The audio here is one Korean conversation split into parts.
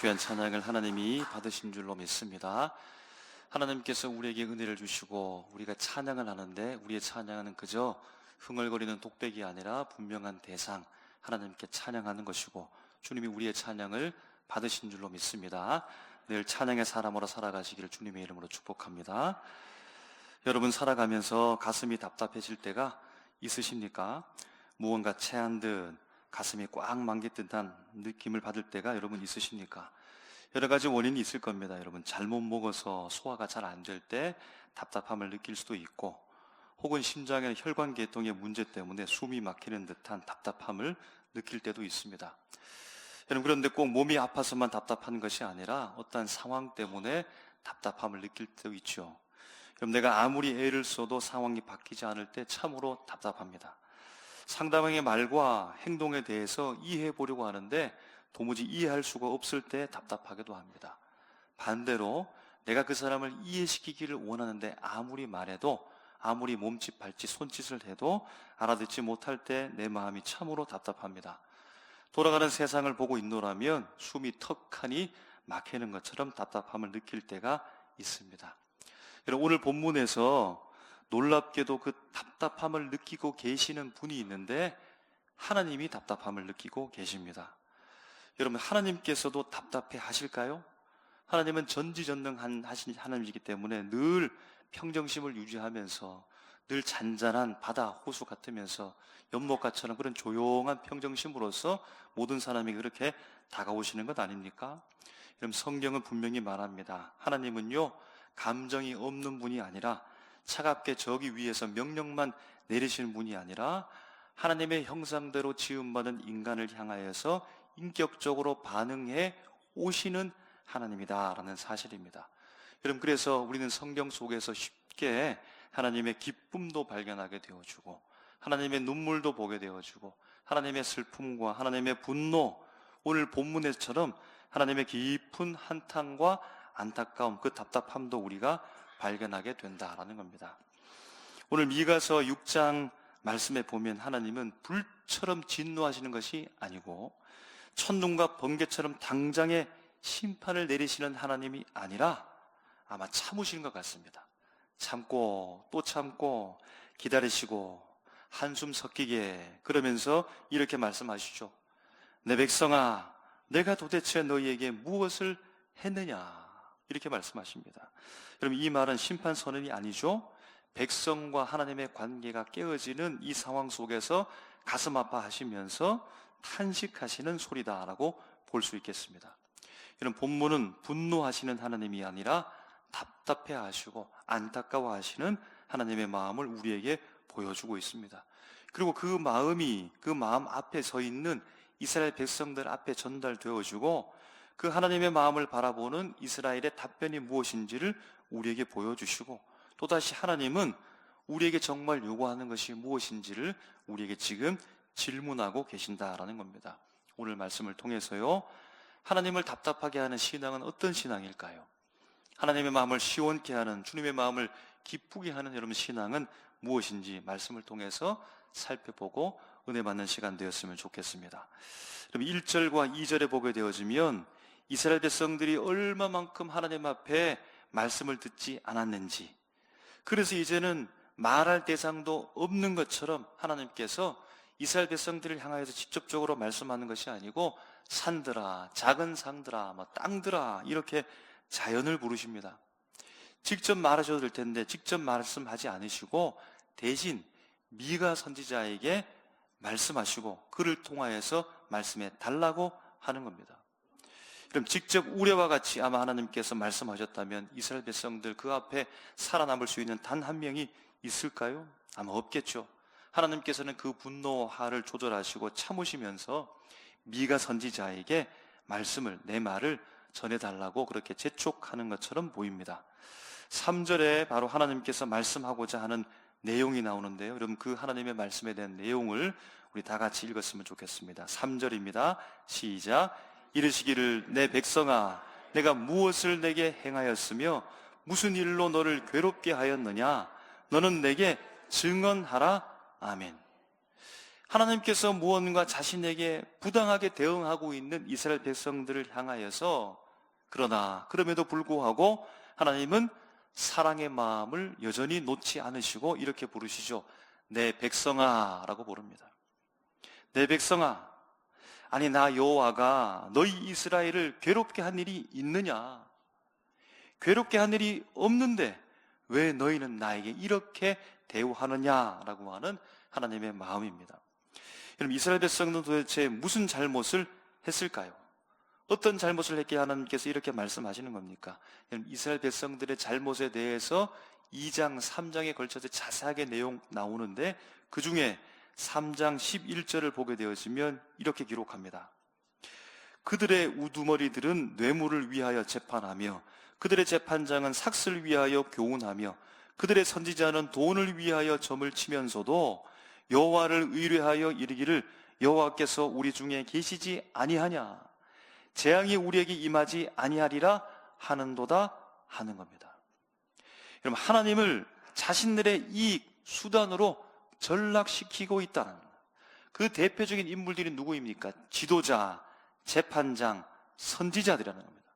귀한 찬양을 하나님이 받으신 줄로 믿습니다. 하나님께서 우리에게 은혜를 주시고 우리가 찬양을 하는데 우리의 찬양은 그저 흥얼거리는 독백이 아니라 분명한 대상 하나님께 찬양하는 것이고 주님이 우리의 찬양을 받으신 줄로 믿습니다. 늘 찬양의 사람으로 살아가시기를 주님의 이름으로 축복합니다. 여러분 살아가면서 가슴이 답답해질 때가 있으십니까? 무언가 체한 듯 가슴이 꽉 막힌 듯한 느낌을 받을 때가 여러분 있으십니까? 여러 가지 원인이 있을 겁니다. 여러분 잘못 먹어서 소화가 잘 안 될 때 답답함을 느낄 수도 있고 혹은 심장의 혈관 계통의 문제 때문에 숨이 막히는 듯한 답답함을 느낄 때도 있습니다. 여러분 그런데 꼭 몸이 아파서만 답답한 것이 아니라 어떠한 상황 때문에 답답함을 느낄 때도 있죠. 그럼 내가 아무리 애를 써도 상황이 바뀌지 않을 때 참으로 답답합니다. 상대방의 말과 행동에 대해서 이해해 보려고 하는데 도무지 이해할 수가 없을 때 답답하기도 합니다. 반대로 내가 그 사람을 이해시키기를 원하는데 아무리 말해도 아무리 몸짓, 발짓, 손짓을 해도 알아듣지 못할 때 내 마음이 참으로 답답합니다. 돌아가는 세상을 보고 있노라면 숨이 턱하니 막히는 것처럼 답답함을 느낄 때가 있습니다. 여러분, 오늘 본문에서 놀랍게도 그 답답함을 느끼고 계시는 분이 있는데 하나님이 답답함을 느끼고 계십니다. 여러분, 하나님께서도 답답해 하실까요? 하나님은 전지전능한 하신 하나님이기 때문에 늘 평정심을 유지하면서 늘 잔잔한 바다 호수 같으면서 연못가처럼 그런 조용한 평정심으로서 모든 사람이 그렇게 다가오시는 것 아닙니까? 여러분 성경은 분명히 말합니다. 하나님은요 감정이 없는 분이 아니라 차갑게 저기 위에서 명령만 내리시는 분이 아니라 하나님의 형상대로 지음받은 인간을 향하여서 인격적으로 반응해 오시는 하나님이다라는 사실입니다. 여러분 그래서 우리는 성경 속에서 쉽게 하나님의 기쁨도 발견하게 되어주고 하나님의 눈물도 보게 되어주고 하나님의 슬픔과 하나님의 분노 오늘 본문에처럼 하나님의 깊은 한탄과 안타까움 그 답답함도 우리가 발견하게 된다라는 겁니다. 오늘 미가서 6장 말씀에 보면 하나님은 불처럼 진노하시는 것이 아니고 천둥과 번개처럼 당장에 심판을 내리시는 하나님이 아니라 아마 참으시는 것 같습니다. 참고 또 참고 기다리시고 한숨 섞이게 그러면서 이렇게 말씀하시죠. 내 백성아, 내가 도대체 너희에게 무엇을 했느냐? 이렇게 말씀하십니다. 여러분 이 말은 심판 선언이 아니죠. 백성과 하나님의 관계가 깨어지는 이 상황 속에서 가슴 아파하시면서 탄식하시는 소리다라고 볼 수 있겠습니다. 이런 본문은 분노하시는 하나님이 아니라 답답해 하시고 안타까워 하시는 하나님의 마음을 우리에게 보여주고 있습니다. 그리고 그 마음이 그 마음 앞에 서 있는 이스라엘 백성들 앞에 전달되어주고 그 하나님의 마음을 바라보는 이스라엘의 답변이 무엇인지를 우리에게 보여주시고 또다시 하나님은 우리에게 정말 요구하는 것이 무엇인지를 우리에게 지금 질문하고 계신다라는 겁니다. 오늘 말씀을 통해서요. 하나님을 답답하게 하는 신앙은 어떤 신앙일까요? 하나님의 마음을 시원케 하는 주님의 마음을 기쁘게 하는 여러분 신앙은 무엇인지 말씀을 통해서 살펴보고 은혜 받는 시간 되었으면 좋겠습니다. 그럼 1절과 2절에 보게 되어지면 이스라엘 백성들이 얼마만큼 하나님 앞에 말씀을 듣지 않았는지 그래서 이제는 말할 대상도 없는 것처럼 하나님께서 이스라엘 백성들을 향하여서 직접적으로 말씀하는 것이 아니고 산들아, 작은 산들아, 뭐 땅들아 이렇게 자연을 부르십니다. 직접 말하셔도 될 텐데 직접 말씀하지 않으시고 대신 미가 선지자에게 말씀하시고 그를 통하여서 말씀해 달라고 하는 겁니다. 그럼 직접 우려와 같이 아마 하나님께서 말씀하셨다면 이스라엘 백성들 그 앞에 살아남을 수 있는 단 한 명이 있을까요? 아마 없겠죠. 하나님께서는 그 분노화를 조절하시고 참으시면서 미가 선지자에게 말씀을 내 말을 전해달라고 그렇게 재촉하는 것처럼 보입니다. 3절에 바로 하나님께서 말씀하고자 하는 내용이 나오는데요. 여러분 그 하나님의 말씀에 대한 내용을 우리 다 같이 읽었으면 좋겠습니다. 3절입니다. 시작. 이르시기를 내 백성아 내가 무엇을 내게 행하였으며 무슨 일로 너를 괴롭게 하였느냐 너는 내게 증언하라. 아멘. 하나님께서 무언가 자신에게 부당하게 대응하고 있는 이스라엘 백성들을 향하여서 그러나 그럼에도 불구하고 하나님은 사랑의 마음을 여전히 놓지 않으시고 이렇게 부르시죠. 내 백성아 라고 부릅니다. 내 백성아 아니 나 여호와가 너희 이스라엘을 괴롭게 한 일이 있느냐? 괴롭게 한 일이 없는데 왜 너희는 나에게 이렇게 대우하느냐라고 하는 하나님의 마음입니다. 여러분 이스라엘 백성은 도대체 무슨 잘못을 했을까요? 어떤 잘못을 했기에 하나님께서 이렇게 말씀하시는 겁니까? 이스라엘 백성들의 잘못에 대해서 2장, 3장에 걸쳐서 자세하게 내용 나오는데 그 중에 3장 11절을 보게 되어지면 이렇게 기록합니다. 그들의 우두머리들은 뇌물을 위하여 재판하며 그들의 재판장은 삭슬 위하여 교훈하며 그들의 선지자는 돈을 위하여 점을 치면서도 여호와를 의뢰하여 이르기를 여호와께서 우리 중에 계시지 아니하냐 재앙이 우리에게 임하지 아니하리라 하는도다 하는 겁니다. 여러분 하나님을 자신들의 이익 수단으로 전락시키고 있다는. 그 대표적인 인물들이 누구입니까? 지도자, 재판장, 선지자들이라는 겁니다.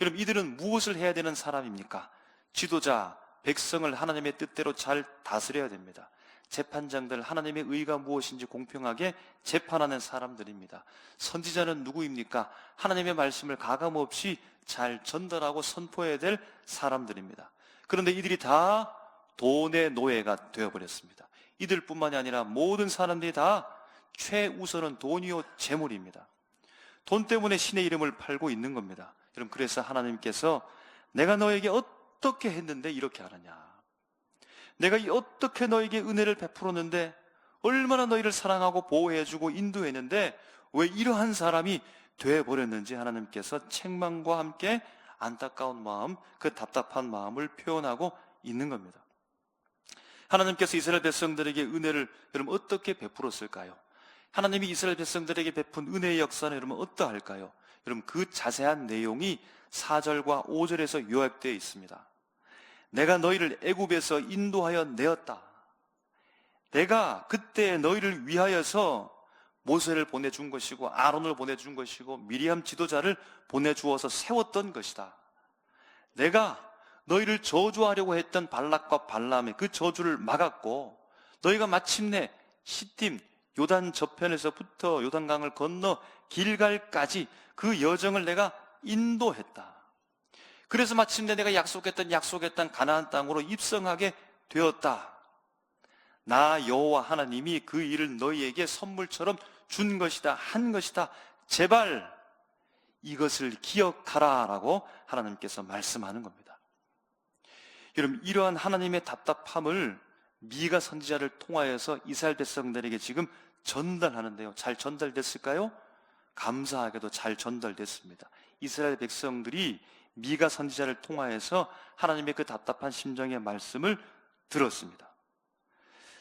여러분 이들은 무엇을 해야 되는 사람입니까? 지도자, 백성을 하나님의 뜻대로 잘 다스려야 됩니다. 재판장들 하나님의 의가 무엇인지 공평하게 재판하는 사람들입니다. 선지자는 누구입니까? 하나님의 말씀을 가감없이 잘 전달하고 선포해야 될 사람들입니다. 그런데 이들이 다 돈의 노예가 되어버렸습니다. 이들뿐만이 아니라 모든 사람들이 다 최우선은 돈이요 재물입니다. 돈 때문에 신의 이름을 팔고 있는 겁니다. 여러분 그래서 하나님께서 내가 너에게 어떻게 했는데 이렇게 하느냐? 내가 어떻게 너에게 은혜를 베풀었는데 얼마나 너희를 사랑하고 보호해주고 인도했는데 왜 이러한 사람이 되어버렸는지 하나님께서 책망과 함께 안타까운 마음, 그 답답한 마음을 표현하고 있는 겁니다. 하나님께서 이스라엘 백성들에게 은혜를 여러분 어떻게 베풀었을까요? 하나님이 이스라엘 백성들에게 베푼 은혜의 역사는 여러분 어떠할까요? 여러분 그 자세한 내용이 4절과 5절에서 요약되어 있습니다. 내가 너희를 애굽에서 인도하여 내었다. 내가 그때 너희를 위하여서 모세를 보내준 것이고 아론을 보내준 것이고 미리암 지도자를 보내주어서 세웠던 것이다. 내가 너희를 저주하려고 했던 발락과 발람의 그 저주를 막았고 너희가 마침내 시딤 요단 저편에서부터 요단강을 건너 길갈까지 그 여정을 내가 인도했다. 그래서 마침내 내가 약속했던 약속했던 가나안 땅으로 입성하게 되었다. 나 여호와 하나님이 그 일을 너희에게 선물처럼 준 것이다 한 것이다. 제발 이것을 기억하라라고 하나님께서 말씀하는 겁니다. 여러분 이러한 하나님의 답답함을 미가 선지자를 통하여서 이스라엘 백성들에게 지금 전달하는데요. 잘 전달됐을까요? 감사하게도 잘 전달됐습니다. 이스라엘 백성들이 미가 선지자를 통하여서 하나님의 그 답답한 심정의 말씀을 들었습니다.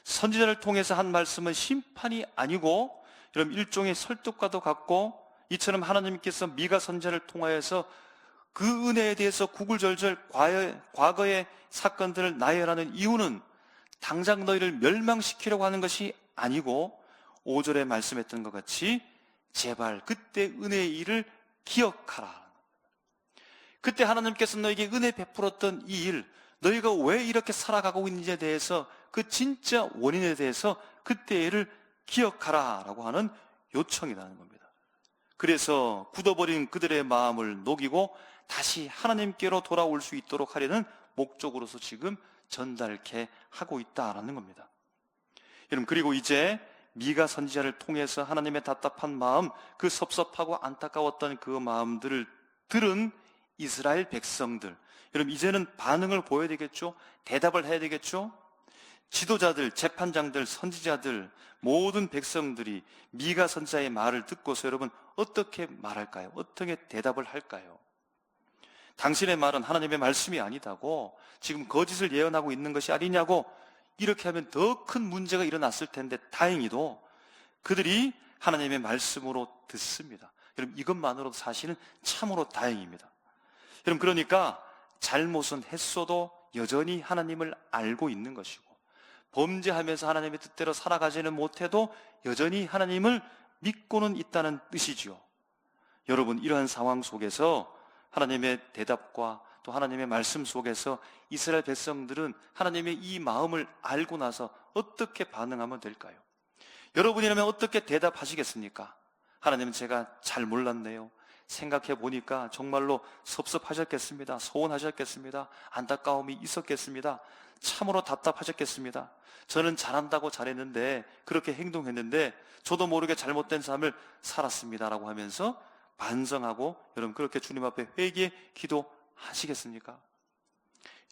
선지자를 통해서 한 말씀은 심판이 아니고 여러분 일종의 설득과도 같고 이처럼 하나님께서 미가 선지자를 통하여서 그 은혜에 대해서 구글절절 과거의 사건들을 나열하는 이유는 당장 너희를 멸망시키려고 하는 것이 아니고 5절에 말씀했던 것 같이 제발 그때 은혜의 일을 기억하라. 그때 하나님께서 너에게 은혜 베풀었던 이 일, 너희가 왜 이렇게 살아가고 있는지에 대해서 그 진짜 원인에 대해서 그때를 기억하라 라고 하는 요청이라는 겁니다. 그래서 굳어버린 그들의 마음을 녹이고 다시 하나님께로 돌아올 수 있도록 하려는 목적으로서 지금 전달케 하고 있다라는 겁니다. 여러분, 그리고 이제 미가 선지자를 통해서 하나님의 답답한 마음, 그 섭섭하고 안타까웠던 그 마음들을 들은 이스라엘 백성들. 여러분, 이제는 반응을 보여야 되겠죠? 대답을 해야 되겠죠? 지도자들, 재판장들, 선지자들, 모든 백성들이 미가 선자의 말을 듣고서 여러분 어떻게 말할까요? 어떻게 대답을 할까요? 당신의 말은 하나님의 말씀이 아니다고 지금 거짓을 예언하고 있는 것이 아니냐고 이렇게 하면 더 큰 문제가 일어났을 텐데 다행히도 그들이 하나님의 말씀으로 듣습니다. 여러분 이것만으로도 사실은 참으로 다행입니다. 여러분 그러니까 잘못은 했어도 여전히 하나님을 알고 있는 것이고 범죄하면서 하나님의 뜻대로 살아가지는 못해도 여전히 하나님을 믿고는 있다는 뜻이지요. 여러분, 이러한 상황 속에서 하나님의 대답과 또 하나님의 말씀 속에서 이스라엘 백성들은 하나님의 이 마음을 알고 나서 어떻게 반응하면 될까요? 여러분이라면 어떻게 대답하시겠습니까? 하나님은 제가 잘 몰랐네요. 생각해 보니까 정말로 섭섭하셨겠습니다. 소원하셨겠습니다. 안타까움이 있었겠습니다. 참으로 답답하셨겠습니다. 저는 잘한다고 잘했는데 그렇게 행동했는데 저도 모르게 잘못된 삶을 살았습니다라고 하면서 반성하고 여러분 그렇게 주님 앞에 회개 기도하시겠습니까?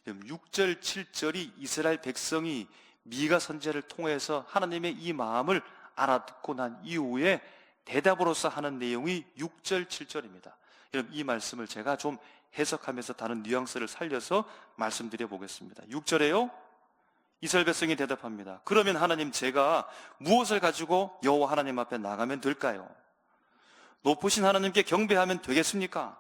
6절 7절이 이스라엘 백성이 미가 선제를 통해서 하나님의 이 마음을 알아듣고 난 이후에 대답으로서 하는 내용이 6절 7절입니다. 여러분 이 말씀을 제가 좀 해석하면서 다른 뉘앙스를 살려서 말씀드려 보겠습니다. 6절에요. 이스라엘 백성이 대답합니다. 그러면 하나님 제가 무엇을 가지고 여호와 하나님 앞에 나가면 될까요? 높으신 하나님께 경배하면 되겠습니까?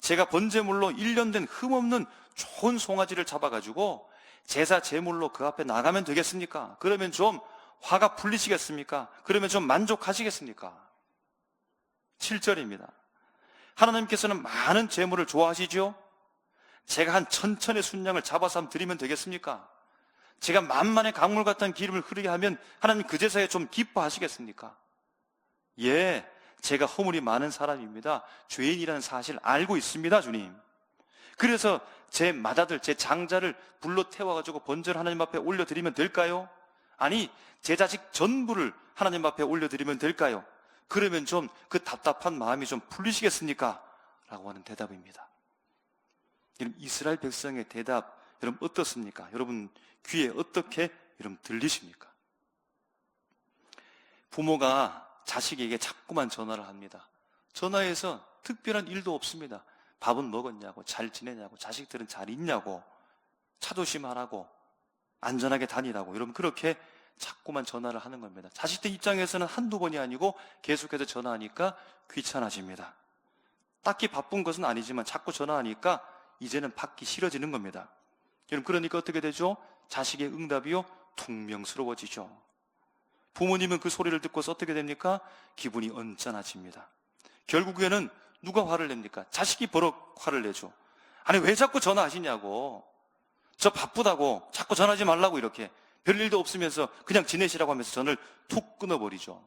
제가 번제물로 1년 된 흠없는 좋은 송아지를 잡아가지고 제사 제물로 그 앞에 나가면 되겠습니까? 그러면 좀 화가 풀리시겠습니까? 그러면 좀 만족하시겠습니까? 7절입니다. 하나님께서는 많은 제물을 좋아하시죠? 제가 한 천천의 순양을 잡아서 한번 드리면 되겠습니까? 제가 만만의 강물 같은 기름을 흐르게 하면 하나님 그 제사에 좀 기뻐하시겠습니까? 예, 제가 허물이 많은 사람입니다. 죄인이라는 사실 알고 있습니다, 주님. 그래서 제 맏아들, 제 장자를 불러 태워가지고 번제를 하나님 앞에 올려드리면 될까요? 아니, 제 자식 전부를 하나님 앞에 올려드리면 될까요? 그러면 좀 그 답답한 마음이 좀 풀리시겠습니까? 라고 하는 대답입니다. 여러분, 이스라엘 백성의 대답, 여러분 어떻습니까? 여러분 귀에 어떻게 여러분 들리십니까? 부모가 자식에게 자꾸만 전화를 합니다. 전화해서 특별한 일도 없습니다. 밥은 먹었냐고, 잘 지내냐고, 자식들은 잘 있냐고, 차 조심하라고, 안전하게 다니라고, 여러분 그렇게 자꾸만 전화를 하는 겁니다. 자식들 입장에서는 한두 번이 아니고 계속해서 전화하니까 귀찮아집니다. 딱히 바쁜 것은 아니지만 자꾸 전화하니까 이제는 받기 싫어지는 겁니다. 여러분, 그러니까 어떻게 되죠? 자식의 응답이요? 퉁명스러워지죠. 부모님은 그 소리를 듣고서 어떻게 됩니까? 기분이 언짢아집니다. 결국에는 누가 화를 냅니까? 자식이 버럭 화를 내죠. 아니, 왜 자꾸 전화하시냐고. 저 바쁘다고. 자꾸 전화하지 말라고 이렇게. 별일도 없으면서 그냥 지내시라고 하면서 전을 툭 끊어버리죠.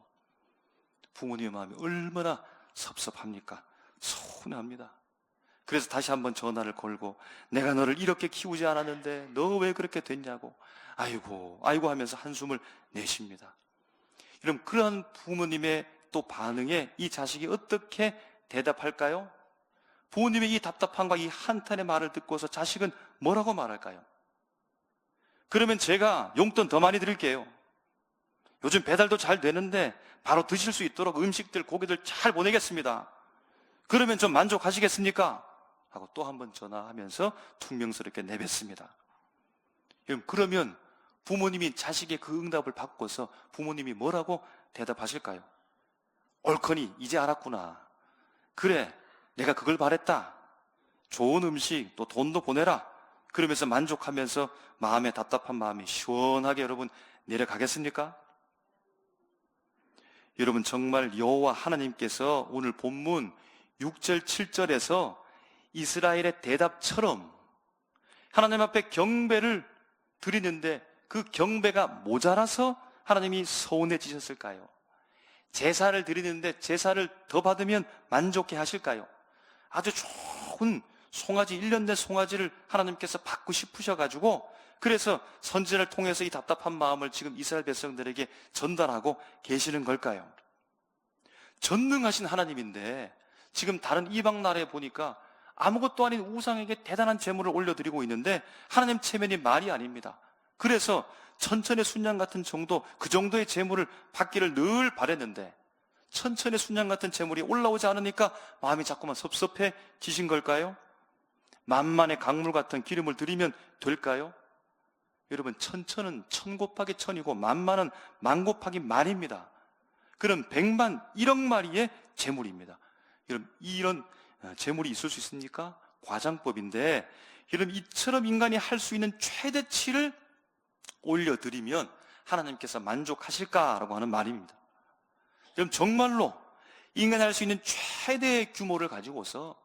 부모님의 마음이 얼마나 섭섭합니까? 서운합니다. 그래서 다시 한번 전화를 걸고 내가 너를 이렇게 키우지 않았는데 너 왜 그렇게 됐냐고 아이고 아이고 하면서 한숨을 내쉽니다. 그럼 그런 부모님의 또 반응에 이 자식이 어떻게 대답할까요? 부모님의 이 답답함과 이 한탄의 말을 듣고서 자식은 뭐라고 말할까요? 그러면 제가 용돈 더 많이 드릴게요. 요즘 배달도 잘 되는데 바로 드실 수 있도록 음식들, 고기들 잘 보내겠습니다. 그러면 좀 만족하시겠습니까? 하고 또 한 번 전화하면서 퉁명스럽게 내뱉습니다. 그러면 부모님이 자식의 그 응답을 받고서 부모님이 뭐라고 대답하실까요? 옳거니 이제 알았구나. 그래, 내가 그걸 바랬다. 좋은 음식, 또 돈도 보내라. 그러면서 만족하면서 마음의 답답한 마음이 시원하게 여러분 내려가겠습니까? 여러분 정말 여호와 하나님께서 오늘 본문 6절 7절에서 이스라엘의 대답처럼 하나님 앞에 경배를 드리는데 그 경배가 모자라서 하나님이 서운해지셨을까요? 제사를 드리는데 제사를 더 받으면 만족해 하실까요? 아주 좋은 송아지, 1년 된 송아지를 하나님께서 받고 싶으셔가지고 그래서 선지자를 통해서 이 답답한 마음을 지금 이스라엘 백성들에게 전달하고 계시는 걸까요? 전능하신 하나님인데 지금 다른 이방 나라에 보니까 아무것도 아닌 우상에게 대단한 재물을 올려드리고 있는데 하나님 체면이 말이 아닙니다. 그래서 천천의 순양 같은 정도 그 정도의 재물을 받기를 늘 바랬는데 천천의 순양 같은 재물이 올라오지 않으니까 마음이 자꾸만 섭섭해지신 걸까요? 만만의 강물 같은 기름을 드리면 될까요? 여러분 천천은 천 곱하기 천이고 만만은 만 곱하기 만입니다. 그럼 백만 1억 마리의 재물입니다. 여러분 이런 어, 재물이 있을 수 있습니까? 과장법인데 여러분 이처럼 인간이 할 수 있는 최대치를 올려드리면 하나님께서 만족하실까라고 하는 말입니다. 그럼 정말로 인간이 할 수 있는 최대의 규모를 가지고서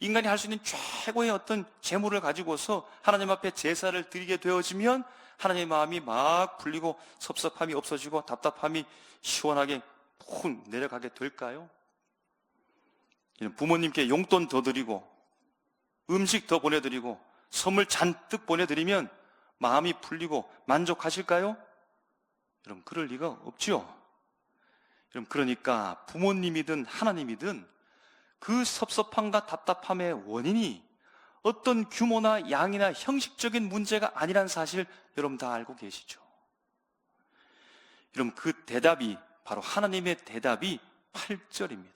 인간이 할 수 있는 최고의 어떤 재물을 가지고서 하나님 앞에 제사를 드리게 되어지면 하나님의 마음이 막 풀리고 섭섭함이 없어지고 답답함이 시원하게 푹 내려가게 될까요? 부모님께 용돈 더 드리고 음식 더 보내드리고 선물 잔뜩 보내드리면 마음이 풀리고 만족하실까요? 여러분 그럴 리가 없지요. 여러분 그러니까 부모님이든 하나님이든 그 섭섭함과 답답함의 원인이 어떤 규모나 양이나 형식적인 문제가 아니란 사실 여러분 다 알고 계시죠. 여러분 그 대답이 바로 하나님의 대답이 8절입니다.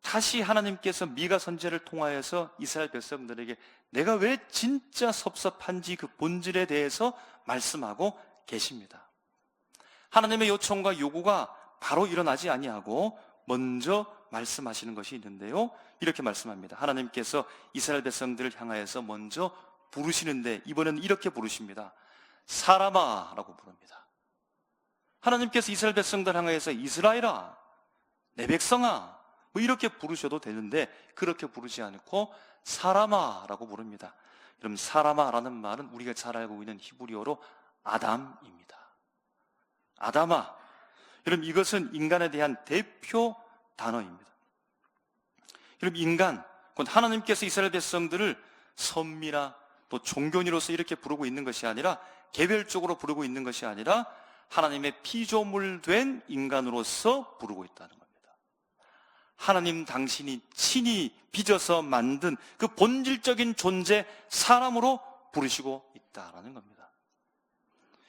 다시 하나님께서 미가 선제를 통하여서 이스라엘 백성들에게 내가 왜 진짜 섭섭한지 그 본질에 대해서 말씀하고 계십니다. 하나님의 요청과 요구가 바로 일어나지 아니하고 먼저 말씀하시는 것이 있는데요. 이렇게 말씀합니다. 하나님께서 이스라엘 백성들을 향하여서 먼저 부르시는데 이번에는 이렇게 부르십니다. 사람아라고 부릅니다. 하나님께서 이스라엘 백성들 향하여서 이스라엘아, 내 백성아, 뭐 이렇게 부르셔도 되는데 그렇게 부르지 않고 사람아라고 부릅니다. 그럼 사람아라는 말은 우리가 잘 알고 있는 히브리어로 아담입니다. 아담아. 여러분 이것은 인간에 대한 대표 단어입니다. 여러분 인간, 곧 하나님께서 이스라엘 백성들을 선미나 또 종교인으로서 이렇게 부르고 있는 것이 아니라 개별적으로 부르고 있는 것이 아니라 하나님의 피조물 된 인간으로서 부르고 있다는 겁니다. 하나님 당신이 친히 빚어서 만든 그 본질적인 존재 사람으로 부르시고 있다라는 겁니다.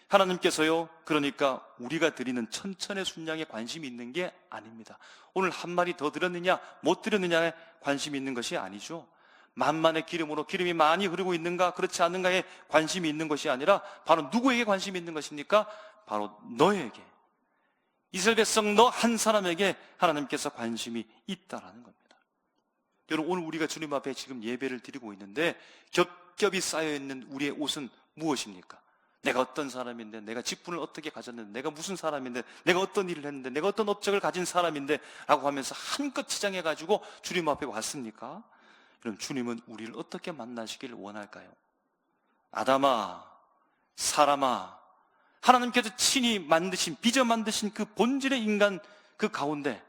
하나님께서요, 그러니까 우리가 드리는 천천의 순양에 관심이 있는 게 아닙니다. 오늘 한 마리 더 드렸느냐, 못 드렸느냐에 관심이 있는 것이 아니죠. 만만의 기름으로 기름이 많이 흐르고 있는가, 그렇지 않는가에 관심이 있는 것이 아니라 바로 누구에게 관심이 있는 것입니까? 바로 너에게. 이스라엘 백성 너 한 사람에게 하나님께서 관심이 있다라는 겁니다. 여러분, 오늘 우리가 주님 앞에 지금 예배를 드리고 있는데 겹겹이 쌓여 있는 우리의 옷은 무엇입니까? 내가 어떤 사람인데, 내가 직분을 어떻게 가졌는데, 내가 무슨 사람인데, 내가 어떤 일을 했는데, 내가 어떤 업적을 가진 사람인데, 라고 하면서 한껏 치장해가지고 주님 앞에 왔습니까? 그럼 주님은 우리를 어떻게 만나시길 원할까요? 아담아, 사람아, 하나님께서 친히 만드신, 빚어 만드신 그 본질의 인간 그 가운데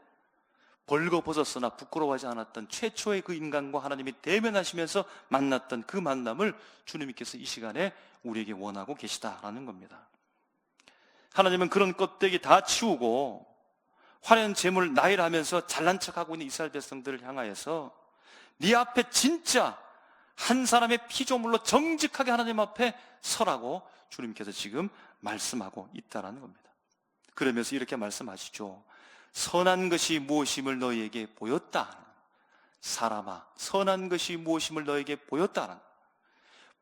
벌거벗었으나 부끄러워하지 않았던 최초의 그 인간과 하나님이 대면하시면서 만났던 그 만남을 주님께서 이 시간에 우리에게 원하고 계시다라는 겁니다. 하나님은 그런 껍데기 다 치우고 화려한 재물 나열하면서 잘난 척하고 있는 이스라엘 백성들을 향하여서 네 앞에 진짜 한 사람의 피조물로 정직하게 하나님 앞에 서라고 주님께서 지금 말씀하고 있다라는 겁니다. 그러면서 이렇게 말씀하시죠. 선한 것이 무엇임을 너희에게 보였다. 사람아, 선한 것이 무엇임을 너에게 보였다.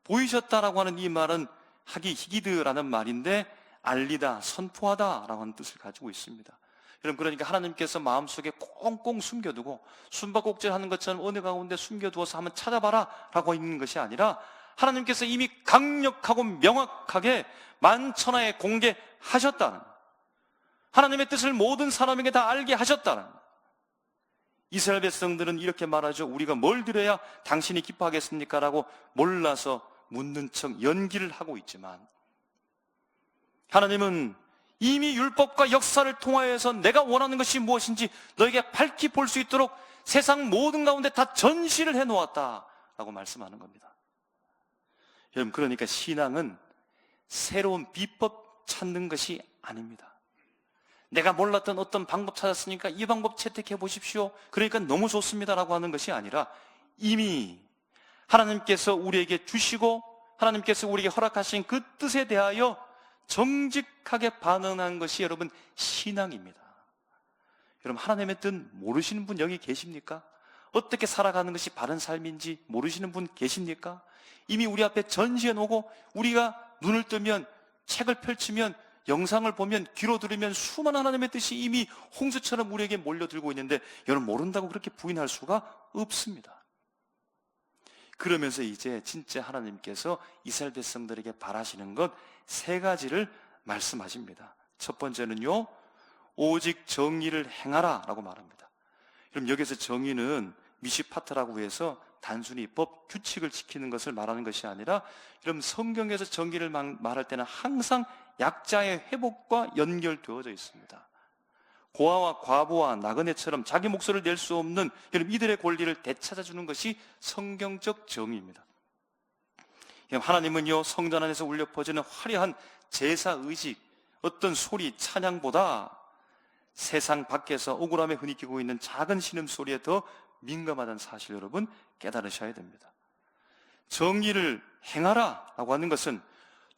보이셨다라고 하는 이 말은 하기 히기드라는 말인데 알리다, 선포하다라고 하는 뜻을 가지고 있습니다. 여러분 그러니까 하나님께서 마음속에 꽁꽁 숨겨두고 숨바꼭질 하는 것처럼 어느 가운데 숨겨두어서 한번 찾아봐라 라고 있는 것이 아니라 하나님께서 이미 강력하고 명확하게 만천하에 공개하셨다는 하나님의 뜻을 모든 사람에게 다 알게 하셨다는 이스라엘 백성들은 이렇게 말하죠. 우리가 뭘 드려야 당신이 기뻐하겠습니까? 라고 몰라서 묻는 척 연기를 하고 있지만 하나님은 이미 율법과 역사를 통하여서 내가 원하는 것이 무엇인지 너에게 밝히 볼 수 있도록 세상 모든 가운데 다 전시를 해 놓았다라고 말씀하는 겁니다. 여러분 그러니까 신앙은 새로운 비법 찾는 것이 아닙니다. 내가 몰랐던 어떤 방법 찾았으니까 이 방법 채택해 보십시오. 그러니까 너무 좋습니다라고 하는 것이 아니라 이미 하나님께서 우리에게 주시고 하나님께서 우리에게 허락하신 그 뜻에 대하여 정직하게 반응한 것이 여러분 신앙입니다. 여러분 하나님의 뜻 모르시는 분 여기 계십니까? 어떻게 살아가는 것이 바른 삶인지 모르시는 분 계십니까? 이미 우리 앞에 전시해 놓고 우리가 눈을 뜨면 책을 펼치면 영상을 보면 귀로 들으면 수많은 하나님의 뜻이 이미 홍수처럼 우리에게 몰려들고 있는데 여러분 모른다고 그렇게 부인할 수가 없습니다. 그러면서 이제 진짜 하나님께서 이스라엘 백성들에게 바라시는 것 세 가지를 말씀하십니다. 첫 번째는요, 오직 정의를 행하라 라고 말합니다. 그럼 여기서 정의는 미시파트라고 해서 단순히 법 규칙을 지키는 것을 말하는 것이 아니라 그럼 성경에서 정의를 말- 말할 때는 항상 약자의 회복과 연결되어져 있습니다. 고아와 과부와 나그네처럼 자기 목소리를 낼 수 없는 여러분 이들의 권리를 되찾아주는 것이 성경적 정의입니다. 하나님은요 성전 안에서 울려 퍼지는 화려한 제사 의식, 어떤 소리, 찬양보다 세상 밖에서 억울함에 흐느끼고 있는 작은 신음소리에 더 민감하다는 사실 여러분 깨달으셔야 됩니다. 정의를 행하라 라고 하는 것은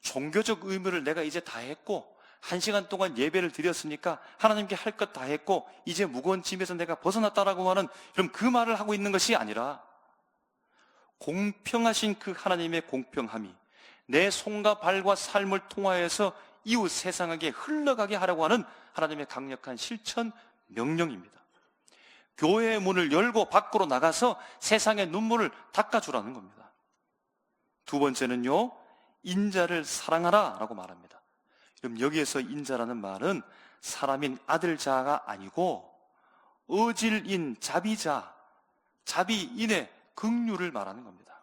종교적 의무를 내가 이제 다 했고 한 시간 동안 예배를 드렸으니까 하나님께 할 것 다 했고 이제 무거운 짐에서 내가 벗어났다라고 하는 그럼 그 말을 하고 있는 것이 아니라 공평하신 그 하나님의 공평함이 내 손과 발과 삶을 통하여서 이웃 세상에게 흘러가게 하려고 하는 하나님의 강력한 실천 명령입니다. 교회의 문을 열고 밖으로 나가서 세상의 눈물을 닦아주라는 겁니다. 두 번째는요, 인자를 사랑하라 라고 말합니다. 그럼 여기에서 인자라는 말은 사람인 아들자가 아니고 어질인 자비자, 자비인의 긍휼을 말하는 겁니다.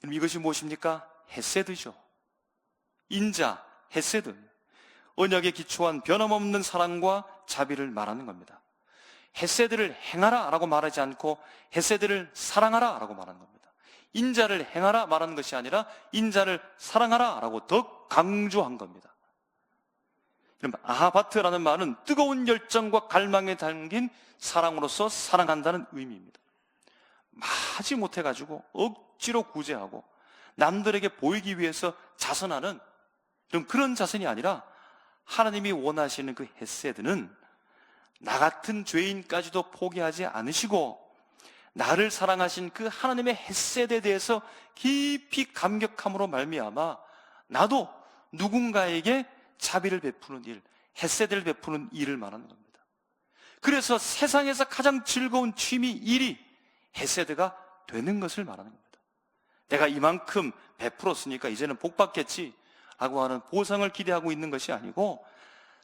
그럼 이것이 무엇입니까? 헤세드죠. 인자, 헤세드. 언약에 기초한 변함없는 사랑과 자비를 말하는 겁니다. 헤세드를 행하라 라고 말하지 않고 헤세드를 사랑하라 라고 말하는 겁니다. 인자를 행하라 말하는 것이 아니라 인자를 사랑하라 라고 더 강조한 겁니다. 그럼 아하바트라는 말은 뜨거운 열정과 갈망에 담긴 사랑으로서 사랑한다는 의미입니다. 마지 못해 가지고 억지로 구제하고 남들에게 보이기 위해서 자선하는 그럼 그런 자선이 아니라 하나님이 원하시는 그 헤세드는 나 같은 죄인까지도 포기하지 않으시고 나를 사랑하신 그 하나님의 헤세드에 대해서 깊이 감격함으로 말미암아 나도 누군가에게 자비를 베푸는 일, 헤세드를 베푸는 일을 말하는 겁니다. 그래서 세상에서 가장 즐거운 취미 일이 헤세드가 되는 것을 말하는 겁니다. 내가 이만큼 베풀었으니까 이제는 복 받겠지 라고 하는 보상을 기대하고 있는 것이 아니고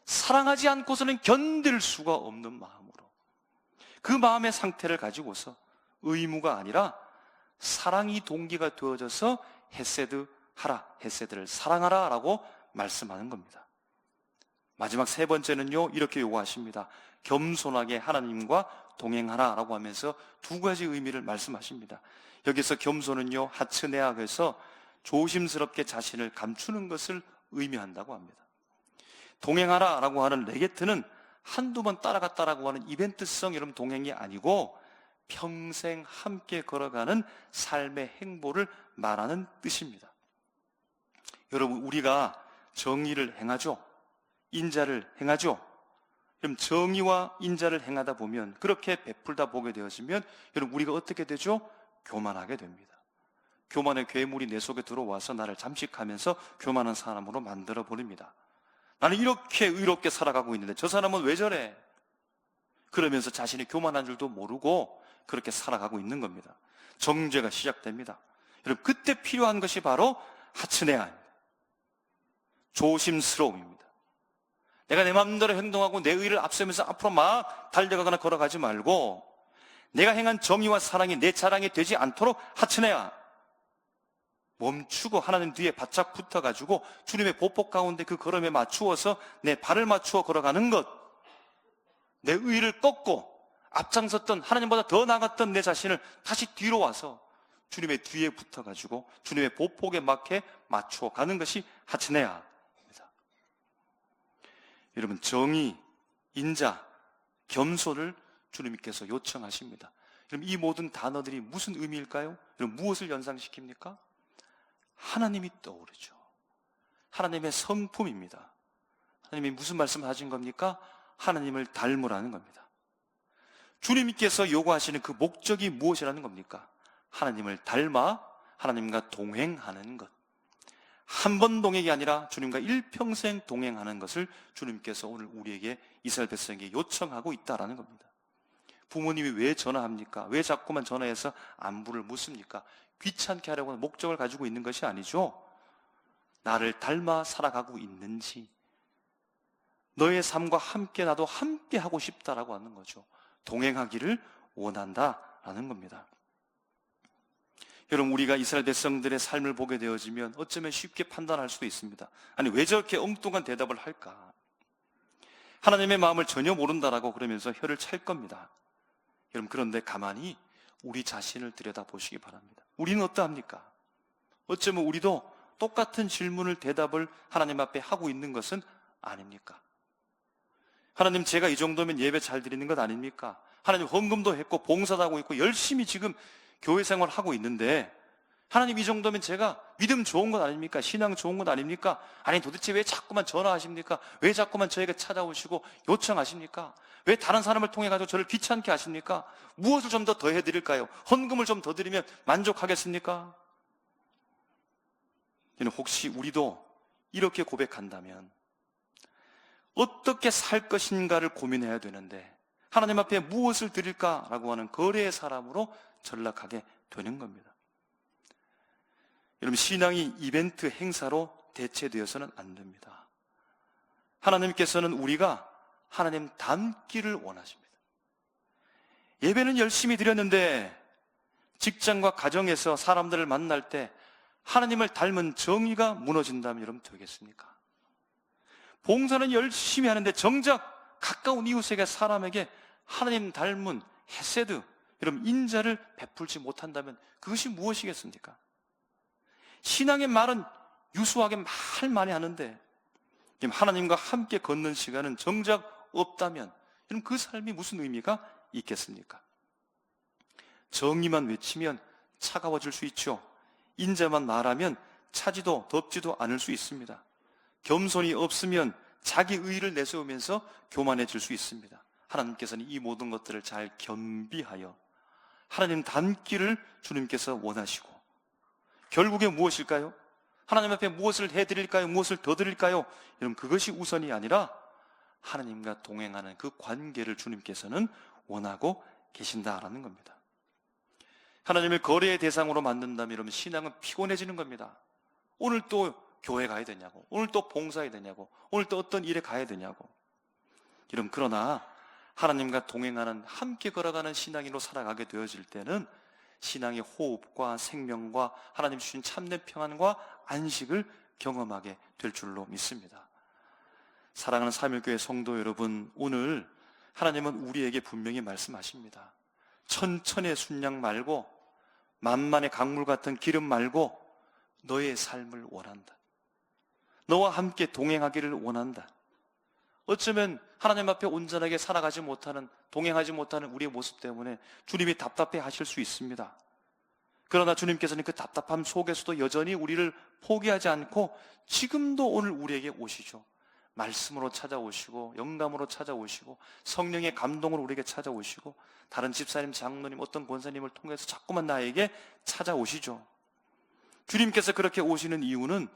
사랑하지 않고서는 견딜 수가 없는 마음으로 그 마음의 상태를 가지고서 의무가 아니라 사랑이 동기가 되어져서 헤세드 하라, 헤세드를 사랑하라 라고 말씀하는 겁니다. 마지막 세 번째는요, 이렇게 요구하십니다. 겸손하게 하나님과 동행하라 라고 하면서 두 가지 의미를 말씀하십니다. 여기서 겸손은요, 하츠네악에서 조심스럽게 자신을 감추는 것을 의미한다고 합니다. 동행하라 라고 하는 레게트는 한두 번 따라갔다라고 하는 이벤트성 여러분 동행이 아니고 평생 함께 걸어가는 삶의 행보를 말하는 뜻입니다. 여러분, 우리가 정의를 행하죠. 인자를 행하죠. 그럼 정의와 인자를 행하다 보면 그렇게 베풀다 보게 되어지면 여러분 우리가 어떻게 되죠? 교만하게 됩니다. 교만의 괴물이 내 속에 들어와서 나를 잠식하면서 교만한 사람으로 만들어 버립니다. 나는 이렇게 의롭게 살아가고 있는데 저 사람은 왜 저래? 그러면서 자신이 교만한 줄도 모르고 그렇게 살아가고 있는 겁니다. 정죄가 시작됩니다. 여러분 그때 필요한 것이 바로 하츠네아입니다. 조심스러움입니다. 내가 내 마음대로 행동하고 내 의를 앞세면서 앞으로 막 달려가거나 걸어가지 말고 내가 행한 정의와 사랑이 내 자랑이 되지 않도록 하츠네야 멈추고 하나님 뒤에 바짝 붙어가지고 주님의 보폭 가운데 그 걸음에 맞추어서 내 발을 맞추어 걸어가는 것, 내 의를 꺾고 앞장섰던 하나님보다 더 나갔던 내 자신을 다시 뒤로 와서 주님의 뒤에 붙어가지고 주님의 보폭에 맞게 맞추어 가는 것이 하츠네야입니다. 여러분 정의, 인자, 겸손을 주님께서 요청하십니다. 여러분 이 모든 단어들이 무슨 의미일까요? 여러분 무엇을 연상시킵니까? 하나님이 떠오르죠. 하나님의 성품입니다. 하나님이 무슨 말씀을 하신 겁니까? 하나님을 닮으라는 겁니다. 주님께서 요구하시는 그 목적이 무엇이라는 겁니까? 하나님을 닮아 하나님과 동행하는 것. 한 번 동행이 아니라 주님과 일평생 동행하는 것을 주님께서 오늘 우리에게 이스라엘 백성에게 요청하고 있다라는 겁니다. 부모님이 왜 전화합니까? 왜 자꾸만 전화해서 안부를 묻습니까? 귀찮게 하려고 하는 목적을 가지고 있는 것이 아니죠. 나를 닮아 살아가고 있는지, 너의 삶과 함께 나도 함께 하고 싶다라고 하는 거죠. 동행하기를 원한다라는 겁니다. 여러분, 우리가 이스라엘 백성들의 삶을 보게 되어지면 어쩌면 쉽게 판단할 수도 있습니다. 아니, 왜 저렇게 엉뚱한 대답을 할까? 하나님의 마음을 전혀 모른다라고 그러면서 혀를 찰 겁니다. 여러분, 그런데 가만히 우리 자신을 들여다보시기 바랍니다. 우리는 어떠합니까? 어쩌면 우리도 똑같은 질문을 대답을 하나님 앞에 하고 있는 것은 아닙니까? 하나님 제가 이 정도면 예배 잘 드리는 것 아닙니까? 하나님 헌금도 했고 봉사도 하고 있고 열심히 지금 교회 생활 하고 있는데 하나님 이 정도면 제가 믿음 좋은 것 아닙니까? 신앙 좋은 것 아닙니까? 아니 도대체 왜 자꾸만 전화하십니까? 왜 자꾸만 저에게 찾아오시고 요청하십니까? 왜 다른 사람을 통해 가지고 저를 귀찮게 하십니까? 무엇을 좀 더 더 해 드릴까요? 헌금을 좀 더 드리면 만족하겠습니까? 저는 혹시 우리도 이렇게 고백한다면 어떻게 살 것인가를 고민해야 되는데 하나님 앞에 무엇을 드릴까라고 하는 거래의 사람으로 전락하게 되는 겁니다. 여러분 신앙이 이벤트 행사로 대체되어서는 안 됩니다. 하나님께서는 우리가 하나님 닮기를 원하십니다. 예배는 열심히 드렸는데 직장과 가정에서 사람들을 만날 때 하나님을 닮은 정의가 무너진다면 여러분 되겠습니까? 봉사는 열심히 하는데 정작 가까운 이웃에게 사람에게 하나님 닮은 헤세드, 여러분 인자를 베풀지 못한다면 그것이 무엇이겠습니까? 신앙의 말은 유수하게 말 많이 하는데 하나님과 함께 걷는 시간은 정작 없다면 여러분 그 삶이 무슨 의미가 있겠습니까? 정의만 외치면 차가워질 수 있죠. 인자만 말하면 차지도 덥지도 않을 수 있습니다. 겸손이 없으면 자기 의를 내세우면서 교만해질 수 있습니다. 하나님께서는 이 모든 것들을 잘 겸비하여 하나님 닮기를 주님께서 원하시고 결국에 무엇일까요? 하나님 앞에 무엇을 해드릴까요? 무엇을 더 드릴까요? 여러분 그것이 우선이 아니라 하나님과 동행하는 그 관계를 주님께서는 원하고 계신다라는 겁니다. 하나님을 거래의 대상으로 만든다면 여러분 신앙은 피곤해지는 겁니다. 오늘 또 교회 가야 되냐고, 오늘 또 봉사해야 되냐고, 오늘 또 어떤 일에 가야 되냐고. 여러분 그러나 하나님과 동행하는 함께 걸어가는 신앙인으로 살아가게 되어질 때는 신앙의 호흡과 생명과 하나님 주신 참된 평안과 안식을 경험하게 될 줄로 믿습니다. 사랑하는 사밀교회 성도 여러분, 오늘 하나님은 우리에게 분명히 말씀하십니다. 천천의 순양 말고 만만의 강물 같은 기름 말고 너의 삶을 원한다. 너와 함께 동행하기를 원한다. 어쩌면 하나님 앞에 온전하게 살아가지 못하는, 동행하지 못하는 우리의 모습 때문에 주님이 답답해 하실 수 있습니다. 그러나 주님께서는 그 답답함 속에서도 여전히 우리를 포기하지 않고 지금도 오늘 우리에게 오시죠. 말씀으로 찾아오시고, 영감으로 찾아오시고, 성령의 감동으로 우리에게 찾아오시고, 다른 집사님, 장로님, 어떤 권사님을 통해서 자꾸만 나에게 찾아오시죠. 주님께서 그렇게 오시는 이유는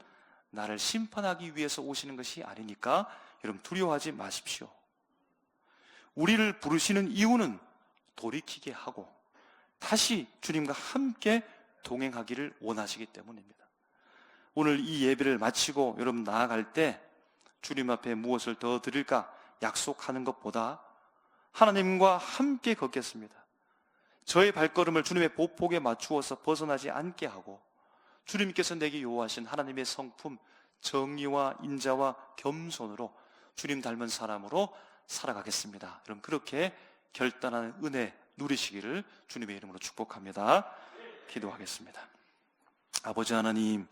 나를 심판하기 위해서 오시는 것이 아니니까 여러분 두려워하지 마십시오. 우리를 부르시는 이유는 돌이키게 하고 다시 주님과 함께 동행하기를 원하시기 때문입니다. 오늘 이 예배를 마치고 여러분 나아갈 때 주님 앞에 무엇을 더 드릴까 약속하는 것보다 하나님과 함께 걷겠습니다. 저의 발걸음을 주님의 보폭에 맞추어서 벗어나지 않게 하고 주님께서 내게 요하신 하나님의 성품, 정의와 인자와 겸손으로 주님 닮은 사람으로 살아가겠습니다. 여러분 그렇게 결단하는 은혜 누리시기를 주님의 이름으로 축복합니다. 기도하겠습니다. 아버지 하나님,